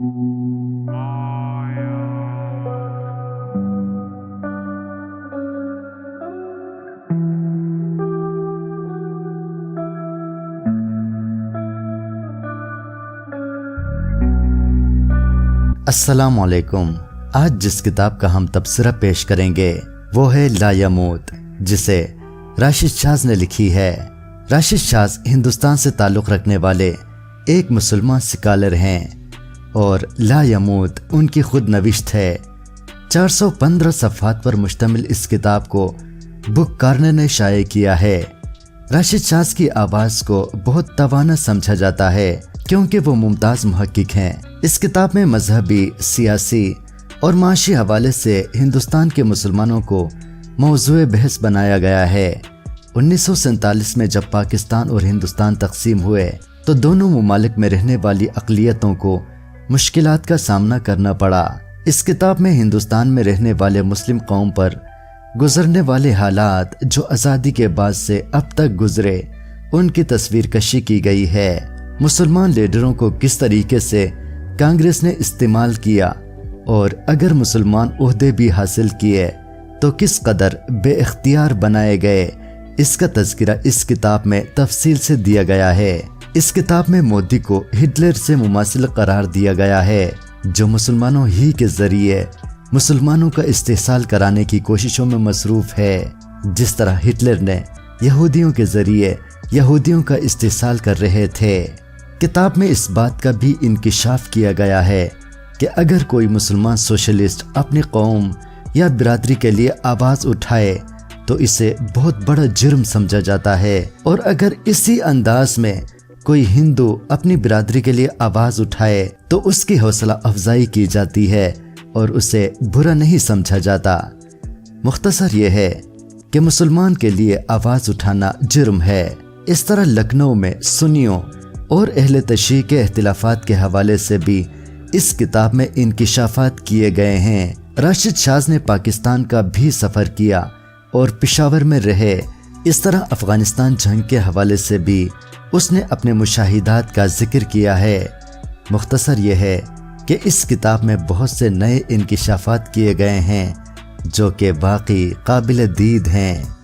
असलकुम आज जिस किताब का हम तबसरा पेश करेंगे, वो है लायामूत, जिसे राशिद शाज ने लिखी है। राशिद शाज हिंदुस्तान से ताल्लुक़ रखने वाले एक मुसलमान सिकालर हैं। और लायामूत उनकी खुद नविश्त है। 415 सफ़ात पर मुश्तमिल इस किताब को बुक कार्नर ने शाये किया है। राशिद शाज की आवाज़ को बहुत तवाना समझा जाता है, क्योंकि वो मुमताज़ महक्क हैं। इस किताब में मजहबी, सियासी और माशी हवाले से हिंदुस्तान के मुसलमानों को मौजू बहस बनाया गया है। उन्नीस में जब पाकिस्तान और हिंदुस्तान तकसीम हुए तो दोनों ममालिक में रहने वाली अकलीतों को मुश्किल का सामना करना पड़ा। इस किताब में हिंदुस्तान में रहने वाले मुस्लिम कौम पर गुजरने वाले हालात जो आज़ादी के बाद से अब तक गुजरे, उनकी तस्वीर कशी की गई है। मुसलमान लीडरों को किस तरीके से कांग्रेस ने इस्तेमाल किया और अगर मुसलमान उहदे भी हासिल किए तो किस कदर बेख्तियार बनाए गए, इसका तस्करा इस किताब में तफसील से दिया गया है। इस किताब में मोदी को हिटलर से मुमासिल करार दिया गया है, जो मुसलमानों ही के ज़रिए मुसलमानों का इस्तेसाल कराने की कोशिशों में मसरूफ है। जिस तरह हिटलर ने यहूदियों के ज़रिए यहूदियों का इस्तेसाल कर रहे थे, किताब में इस बात का भी इंकशाफ किया गया है कि अगर कोई मुसलमान सोशलिस्ट अपनी कौम या बिरादरी के लिए आवाज़ उठाए तो इसे बहुत बड़ा जुर्म समझा जाता है। और अगर इसी अंदाज में कोई हिंदू अपनी बिरादरी के लिए आवाज़ उठाए तो उसकी हौसला अफजाई की जाती है और उसे बुरा नहीं समझा जाता। मुख्तसर यह है कि मुसलमान के लिए आवाज़ उठाना जुर्म है। इस तरह लखनऊ में सुनियों और अहल तशी के अख्तिलाफ़ात के हवाले से भी इस किताब में इनकशाफात किए गए हैं। राशिद शाज ने पाकिस्तान का भी सफ़र किया और पिशावर में रहे। इस तरह अफ़गानिस्तान जंग के हवाले से भी उसने अपने मुशाहिदात का ज़िक्र किया है। मुख्तसर यह है कि इस किताब में बहुत से नए इनकशाफात किए गए हैं, जो कि बाकी काबिल दीद हैं।